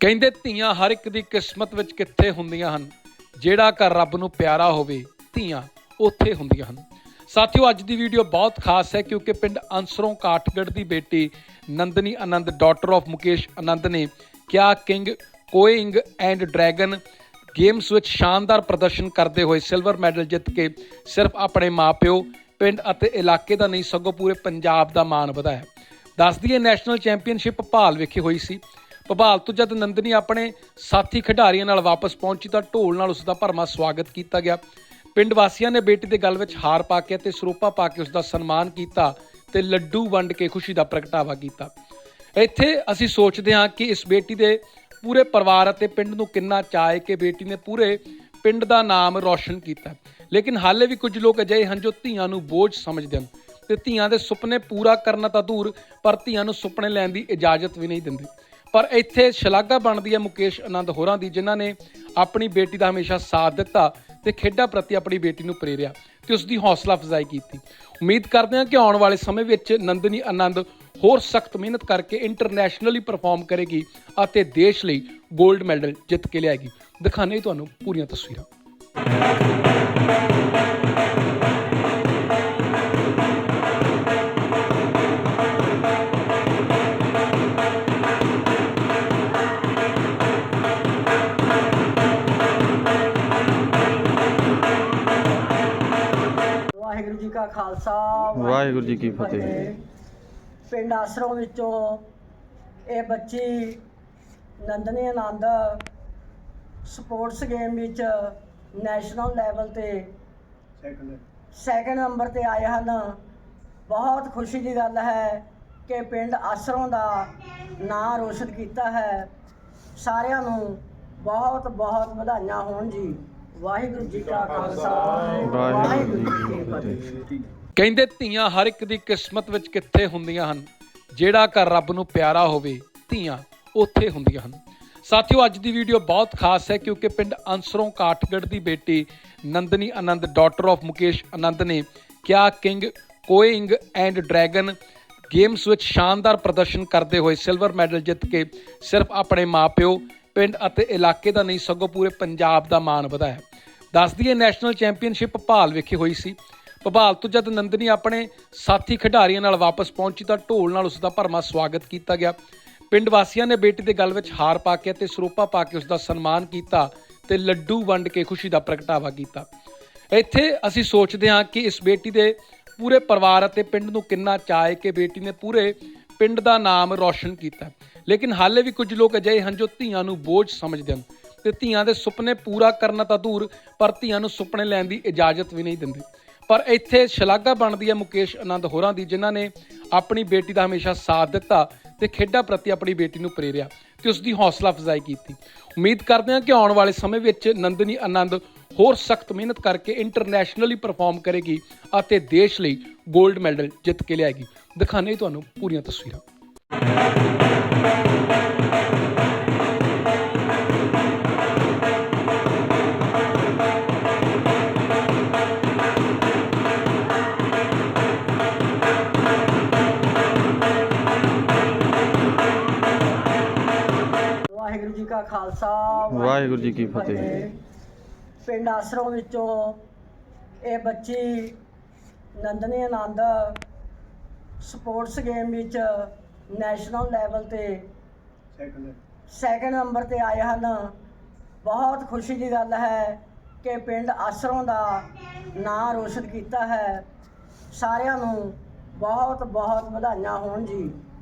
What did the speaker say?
ਕਹਿੰਦੇ ਧੀਆਂ ਹਰ ਇੱਕ ਦੀ ਕਿਸਮਤ ਵਿੱਚ ਕਿੱਥੇ ਹੁੰਦੀਆਂ ਹਨ? ਜਿਹੜਾ ਘਰ ਰੱਬ ਨੂੰ ਪਿਆਰਾ ਹੋਵੇ, ਧੀਆਂ ਉੱਥੇ ਹੁੰਦੀਆਂ ਹਨ। ਸਾਥੀਓ, ਅੱਜ ਦੀ ਵੀਡੀਓ ਬਹੁਤ ਖਾਸ ਹੈ ਕਿਉਂਕਿ ਪਿੰਡ ਅੰਸਰੋਂ ਕਾਠਗੜ੍ਹ ਦੀ ਬੇਟੀ ਨੰਦਨੀ ਆਨੰਦ ਡਾਟਰ ਆਫ ਮੁਕੇਸ਼ ਆਨੰਦ ਨੇ kayaking, canoeing and dragon games ਵਿੱਚ ਸ਼ਾਨਦਾਰ ਪ੍ਰਦਰਸ਼ਨ ਕਰਦੇ ਹੋਏ ਸਿਲਵਰ ਮੈਡਲ ਜਿੱਤ ਕੇ ਸਿਰਫ ਆਪਣੇ ਮਾਪਿਓ, ਪਿੰਡ ਅਤੇ ਇਲਾਕੇ ਦਾ ਨਹੀਂ, ਸਗੋਂ ਪੂਰੇ ਪੰਜਾਬ ਦਾ ਮਾਣ ਵਧਾਇਆ। ਦੱਸ ਦਈਏ, ਨੈਸ਼ਨਲ ਚੈਂਪੀਅਨਸ਼ਿਪ ਭਾਲ ਵਿਖੇ ਹੋਈ ਸੀ। ਭੋਪਾਲ ਤੋਂ ਜਦ ਨੰਦਨੀ ਆਪਣੇ ਸਾਥੀ ਖਿਡਾਰੀਆਂ ਨਾਲ ਵਾਪਸ ਪਹੁੰਚੀ ਤਾਂ ਢੋਲ ਨਾਲ ਉਸ ਦਾ ਭਰਮਾ ਸਵਾਗਤ ਕੀਤਾ ਗਿਆ। ਪਿੰਡ ਵਾਸੀਆਂ ਨੇ ਬੇਟੀ ਦੇ ਗਲ ਵਿੱਚ ਹਾਰ ਪਾ ਕੇ ਅਤੇ ਸਰੋਪਾ ਪਾ ਕੇ ਉਸ ਦਾ ਸਨਮਾਨ ਕੀਤਾ ਤੇ ਲੱਡੂ ਵੰਡ ਕੇ ਖੁਸ਼ੀ ਦਾ ਪ੍ਰਗਟਾਵਾ ਕੀਤਾ। ਇੱਥੇ ਅਸੀਂ ਸੋਚਦੇ ਹਾਂ ਕਿ ਇਸ ਬੇਟੀ ਦੇ ਪੂਰੇ ਪਰਿਵਾਰ ਅਤੇ ਪਿੰਡ ਨੂੰ ਕਿੰਨਾ ਚਾਹੇ ਕਿ ਬੇਟੀ ਨੇ ਪੂਰੇ ਪਿੰਡ ਦਾ ਨਾਮ ਰੌਸ਼ਨ ਕੀਤਾ। ਲੇਕਿਨ ਹਾਲੇ ਵੀ ਕੁਝ ਲੋਕ ਅਜਿਹੇ ਹਨ ਜੋ ਧੀਆਂ ਨੂੰ ਬੋਝ ਸਮਝਦੇ ਹਨ ਤੇ ਧੀਆਂ ਦੇ ਸੁਪਨੇ ਪੂਰਾ ਕਰਨਾ ਤਾਂ ਦੂਰ, ਪਰ ਧੀਆਂ ਨੂੰ ਸੁਪਨੇ ਲੈਣ ਦੀ ਇਜਾਜ਼ਤ ਵੀ ਨਹੀਂ ਦਿੰਦੇ। ਪਰ ਇੱਥੇ ਸ਼ਲਾਘਾ ਬਣਦੀ ਹੈ ਮੁਕੇਸ਼ ਆਨੰਦ ਹੋਰਾਂ ਦੀ, ਜਿਨ੍ਹਾਂ ਨੇ ਆਪਣੀ ਬੇਟੀ ਦਾ ਹਮੇਸ਼ਾ ਸਾਥ ਦਿੱਤਾ ਤੇ ਖੇਡਾਂ ਪ੍ਰਤੀ ਆਪਣੀ ਬੇਟੀ ਨੂੰ ਪ੍ਰੇਰਿਆ ਤੇ ਉਸ ਦੀ ਹੌਸਲਾ ਅਫਜ਼ਾਈ ਕੀਤੀ। ਉਮੀਦ ਕਰਦੇ ਹਾਂ ਕਿ ਆਉਣ ਵਾਲੇ ਸਮੇਂ ਵਿੱਚ ਨੰਦਨੀ ਆਨੰਦ ਹੋਰ ਸਖਤ ਮਿਹਨਤ ਕਰਕੇ ਇੰਟਰਨੈਸ਼ਨਲੀ ਪਰਫਾਰਮ ਕਰੇਗੀ ਅਤੇ ਦੇਸ਼ ਲਈ 골ਡ ਮੈਡਲ ਜਿੱਤ ਕੇ ਲਿਆਏਗੀ। ਦਿਖਾਣੇ ਤੁਹਾਨੂੰ ਪੂਰੀਆਂ ਤਸਵੀਰਾਂ। ਵਾਹਿਗੁਰੂ ਜੀ ਕਾ ਖਾਲਸਾ ਵਾਹਿਗੁਰੂ ਜੀ ਕੀ ਫਤਿਹ। ਪਿੰਡ ਆਸਰੋਂ ਵਿੱਚੋਂ ਇਹ ਬੱਚੀ ਨੰਦਨੀ ਆਨੰਦ ਸਪੋਰਟਸ ਗੇਮ ਵਿੱਚ ਨੈਸ਼ਨਲ ਲੈਵਲ ਤੇ ਸੈਕੰਡ ਨੰਬਰ ਤੇ ਆਏ ਹਨ। ਬਹੁਤ ਖੁਸ਼ੀ ਦੀ ਗੱਲ ਹੈ ਕਿ ਪਿੰਡ ਆਸਰੋਂ ਦਾ ਨਾਂ ਰੋਸ਼ਨ ਕੀਤਾ ਹੈ। ਸਾਰਿਆਂ ਨੂੰ ਬਹੁਤ ਬਹੁਤ ਵਧਾਈਆਂ ਹੋਣ ਜੀ। ਵਾਹਿਗੁਰੂ ਜੀ ਕਾ ਖਾਲਸਾ। ਵਾਹਿਗੁਰੂ ਜੀ ਕੀ ਫਤਿਹ। ਕਹਿੰਦੇ ਧੀਆਂ ਹਰ ਇੱਕ ਦੀ ਕਿਸਮਤ ਵਿੱਚ ਕਿੱਥੇ ਹੁੰਦੀਆਂ ਹਨ? ਜਿਹੜਾ ਘਰ ਰੱਬ ਨੂੰ ਪਿਆਰਾ ਹੋਵੇ ਧੀਆਂ ਉੱਥੇ ਹੁੰਦੀਆਂ ਹਨ। ਸਾਥੀਓ ਅੱਜ ਦੀ ਵੀਡੀਓ ਬਹੁਤ ਖਾਸ ਹੈ ਕਿਉਂਕਿ ਪਿੰਡ ਅੰਸਰੋਂ ਕਾਠਗੜ੍ਹ ਦੀ ਬੇਟੀ ਨੰਦਨੀ ਆਨੰਦ ਡਾਟਰ ਆਫ ਮੁਕੇਸ਼ ਆਨੰਦ ਨੇ kayaking canoeing and dragon games ਵਿੱਚ ਸ਼ਾਨਦਾਰ ਪ੍ਰਦਰਸ਼ਨ ਕਰਦੇ ਹੋਏ ਸਿਲਵਰ ਮੈਡਲ ਜਿੱਤ ਕੇ ਸਿਰਫ ਆਪਣੇ ਮਾਪਿਓ ਪਿੰਡ ਅਤੇ ਇਲਾਕੇ ਦਾ ਨਹੀਂ ਸਗੋਂ ਪੂਰੇ ਪੰਜਾਬ ਦਾ ਮਾਣ ਵਧਾਇਆ। ਦੱਸਦੀ ਹੈ ਨੈਸ਼ਨਲ ਚੈਂਪੀਅਨਸ਼ਿਪ ਭਾਲ ਵਿਖੇ ਹੋਈ ਸੀ। ਭੋਪਾਲ ਤੋਂ ਜਦ ਨੰਦਨੀ ਆਪਣੇ ਸਾਥੀ ਖਿਡਾਰੀਆਂ ਨਾਲ ਵਾਪਸ ਪਹੁੰਚੀ ਤਾਂ ਢੋਲ ਨਾਲ ਉਸ ਦਾ ਭਰਮਾ ਸਵਾਗਤ ਕੀਤਾ ਗਿਆ। ਪਿੰਡ ਵਾਸੀਆਂ ਨੇ ਬੇਟੀ ਦੇ ਗਲ ਵਿੱਚ ਹਾਰ ਪਾ ਕੇ ਅਤੇ ਸਰੋਪਾ ਪਾ ਕੇ ਉਸ ਦਾ ਸਨਮਾਨ ਕੀਤਾ ਤੇ ਲੱਡੂ ਵੰਡ ਕੇ ਖੁਸ਼ੀ ਦਾ ਪ੍ਰਗਟਾਵਾ ਕੀਤਾ। ਇੱਥੇ ਅਸੀਂ ਸੋਚਦੇ ਹਾਂ ਕਿ ਇਸ ਬੇਟੀ ਦੇ ਪੂਰੇ ਪਰਿਵਾਰ ਅਤੇ ਪਿੰਡ ਨੂੰ ਕਿੰਨਾ ਚਾਅ ਕਿ ਬੇਟੀ ਨੇ ਪੂਰੇ ਪਿੰਡ ਦਾ ਨਾਮ ਰੌਸ਼ਨ ਕੀਤਾ। ਲੇਕਿਨ ਹਾਲੇ ਵੀ ਕੁਝ ਲੋਕ ਅਜਿਹੇ ਹਨ ਜੋ ਧੀਆਂ ਨੂੰ ਬੋਝ ਸਮਝਦੇ ਹਨ। ਤੇ ਧੀਆਂ ਦੇ ਸੁਪਨੇ ਪੂਰਾ ਕਰਨਾ ਤਾਂ ਦੂਰ, ਪਰ ਧੀਆਂ ਨੂੰ ਸੁਪਨੇ ਲੈਣ ਦੀ ਇਜਾਜ਼ਤ ਵੀ ਨਹੀਂ ਦਿੰਦੇ। ਪਰ ਇੱਥੇ ਸ਼ਲਾਘਾ ਬਣਦੀ ਹੈ ਮੁਕੇਸ਼ ਆਨੰਦ ਹੋਰਾਂ ਦੀ, ਜਿਨ੍ਹਾਂ ਨੇ ਆਪਣੀ ਬੇਟੀ ਦਾ ਹਮੇਸ਼ਾ ਸਾਥ ਦਿੱਤਾ ਤੇ ਖੇਡਾਂ ਪ੍ਰਤੀ ਆਪਣੀ ਬੇਟੀ ਨੂੰ ਪ੍ਰੇਰਿਆ ਤੇ ਉਸ ਦੀ ਹੌਸਲਾ ਅਫਜ਼ਾਈ ਕੀਤੀ। ਉਮੀਦ ਕਰਦੇ ਹਾਂ ਕਿ ਆਉਣ ਵਾਲੇ ਸਮੇਂ ਵਿੱਚ ਨੰਦਨੀ ਆਨੰਦ ਹੋਰ ਸਖਤ ਮਿਹਨਤ ਕਰਕੇ ਇੰਟਰਨੈਸ਼ਨਲੀ ਪਰਫਾਰਮ ਕਰੇਗੀ ਅਤੇ ਦੇਸ਼ ਲਈ 골ਡ ਮੈਡਲ ਜਿੱਤ ਕੇ ਲਿਆਏਗੀ। ਦਿਖਾਣੇ ਤੁਹਾਨੂੰ ਪੂਰੀਆਂ ਤਸਵੀਰਾਂ। ਵਾਹਿਗੁਰੂ ਜੀ ਕਾ ਖਾਲਸਾ ਵਾਹਿਗੁਰੂ ਜੀ ਕੀ ਫਤਿਹ। ਪਿੰਡ ਆਸਰੋਂ ਵਿੱਚੋਂ ਇਹ ਬੱਚੀ ਨੰਦਨੀ ਆਨੰਦ ਸਪੋਰਟਸ ਗੇਮ ਵਿੱਚ ਨੈਸ਼ਨਲ ਲੈਵਲ ਤੇ ਸੈਕੰਡ ਨੰਬਰ ਤੇ ਆਏ ਹਨ। ਬਹੁਤ ਖੁਸ਼ੀ ਦੀ ਗੱਲ ਹੈ ਕਿ ਪਿੰਡ ਆਸਰੋਂ ਦਾ ਨਾਂ ਰੋਸ਼ਨ ਕੀਤਾ ਹੈ। ਸਾਰਿਆਂ ਨੂੰ ਬਹੁਤ ਬਹੁਤ ਵਧਾਈਆਂ ਹੋਣ ਜੀ।